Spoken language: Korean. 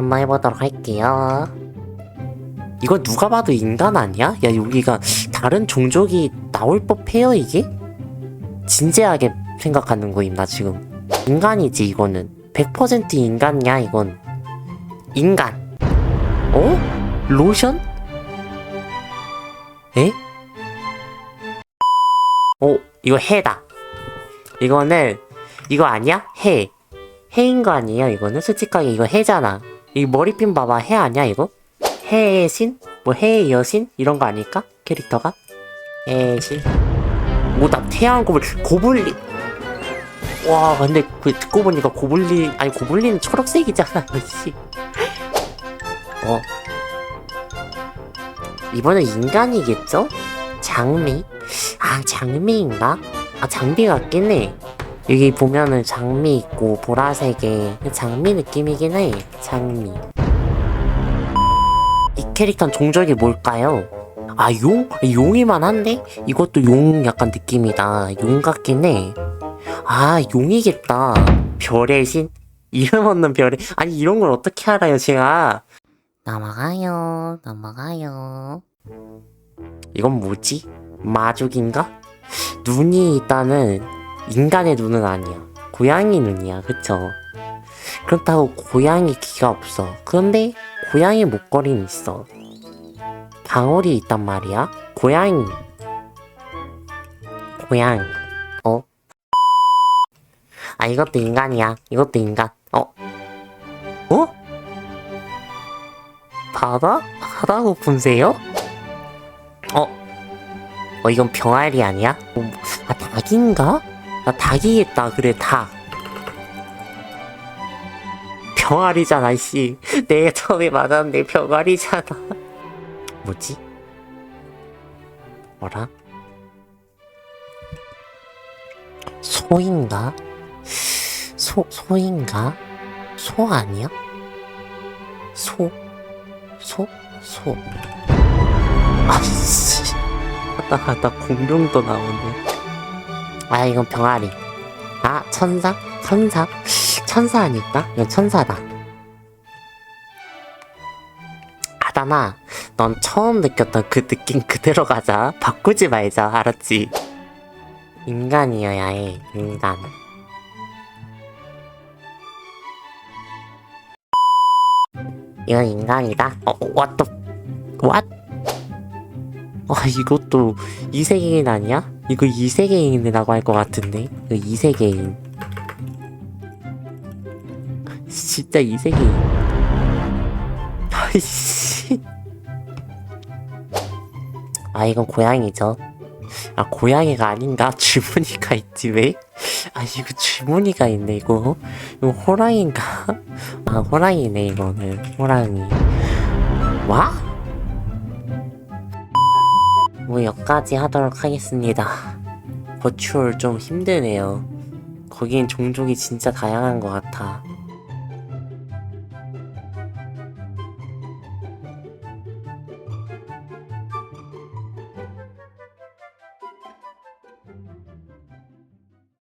한번 해보도록 할게요. 이거 누가 봐도 인간 아니야? 야 여기가 다른 종족이 나올 법해요 이게? 진지하게 생각하는 거임 나 지금 인간이지 이거는 100% 인간이야 이건 인간 어? 로션? 에? 어 이거 해다 이거는 이거 아니야? 해 해인 거 아니에요 이거는? 솔직하게 이거 해잖아 이 머리핀 봐봐 해 아니야 이거? 해의 신? 뭐 해의 여신? 이런 거 아닐까? 캐릭터가? 해의 신? 오나 태양 고블 고블린 와 근데 그 듣고 보니까 고블린 아니 고블린은 초록색이잖아 씨. 어 이번엔 인간이겠죠? 장미? 아 장미인가? 아 장미 같긴 해 여기 보면은 장미 있고 보라색의 장미 느낌이긴 해 장미 이 캐릭터는 종족이 뭘까요? 아, 용? 용이만 한데? 이것도 용 약간 느낌이다. 용 같긴 해. 아, 용이겠다. 별의 신? 이름 없는 별의, 아니, 이런 걸 어떻게 알아요, 제가? 넘어가요, 넘어가요. 이건 뭐지? 마족인가? 눈이 있다는 인간의 눈은 아니야. 고양이 눈이야, 그쵸? 그렇다고 고양이 귀가 없어. 그런데 고양이 목걸이는 있어. 방울이 있단 말이야. 고양이. 고양이. 어? 아 이것도 인간이야. 이것도 인간. 어? 어? 바다? 바다 고픈새요? 어? 어 이건 병아리 아니야? 어, 뭐- 아 닭인가? 아 닭이겠다. 그래 닭. 병아리잖아, 씨. 내가 처음에 맞았는데 병아리잖아. 뭐지? 뭐라? 소인가? 소, 소인가? 소 아니야? 소? 소? 소. 아씨. 하다 하다 공룡도 나오네. 아, 이건 병아리. 아, 천사? 천사? 천사 아닐까? 이건 천사다. 아담아, 넌 처음 느꼈던 그 느낌 그대로 가자. 바꾸지 말자, 알았지? 인간이어야 해, 인간. 이건 인간이다. 어, the, what? 아, 이것도 이세계인 아니야? 이거 이세계인이라고 할 것 같은데? 이거 이세계인. 진짜 이세계인. 아이씨. 아, 이건 고양이죠. 아, 고양이가 아닌가? 쥐무늬가 있지, 왜? 아, 이거 쥐무늬가 있네, 이거. 이거 호랑이인가? 아, 호랑이네, 이거는. 호랑이. 와? 뭐, 여기까지 하도록 하겠습니다. 버추얼 좀 힘드네요. 거긴 종족이 진짜 다양한 것 같아.